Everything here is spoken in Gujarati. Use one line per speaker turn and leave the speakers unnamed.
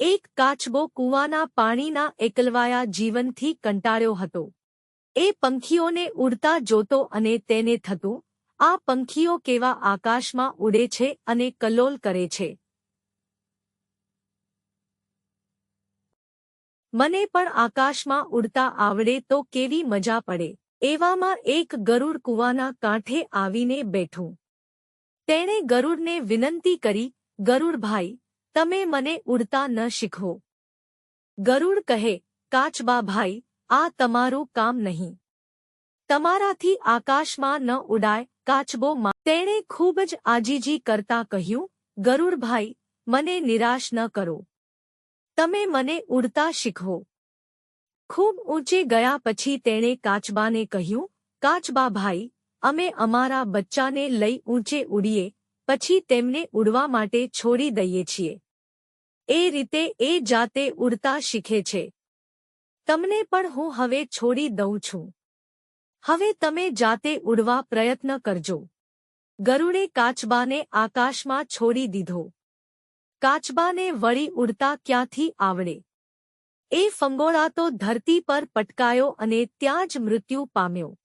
એક કાચબો કૂવાના પાણીના એકલવાયા જીવનથી કંટાળ્યો હતો. એ પંખીઓને ઉડતા જોતો અને તેને થતું, આ પંખીઓ કેવા આકાશમાં ઉડે છે અને કલ્લોલ કરે છે. મને પણ આકાશમાં ઉડતા આવડે તો કેવી મજા પડે, એવામાં એક ગરુડ કૂવાના કાંઠે આવીને બેઠું. તેણે ગરુડને વિનંતી કરી ગરુડભાઈ તમે મને ઉડતા ન શીખો. ગરુડ કહે, કાચબા ભાઈ, આ તમારું કામ નહીં. તમારાથી આકાશમાં ન ઉડાય, કાચબો તેણે ખૂબ જ આજીજી કરતા કહ્યું ગરુડભાઈ મને નિરાશ ન કરો. તમે મને ઉડતા શીખો. ખૂબ ઊંચે ગયા પછી તેણે કાચબાને કહ્યું, કાચબા ભાઈ, અમે અમારા બચ્ચાને લઈ ઊંચે ઉડીએ, પછી તેમને ઉડવા માટે છોડી દઈએ છીએ. એ રીતે એ જાતે ઉડતા શીખે છે. તમને પણ હું હવે છોડી દઉં છું. હવે તમે જાતે ઉડવા પ્રયત્ન કરજો. ગરુડે કાચબાને આકાશમાં છોડી દીધો. કાચબાને વળી ઉડતા ક્યાંથી આવડે? એ ફંગોળાતો ધરતી પર પટકાયો અને ત્યાં જ મૃત્યુ પામ્યો.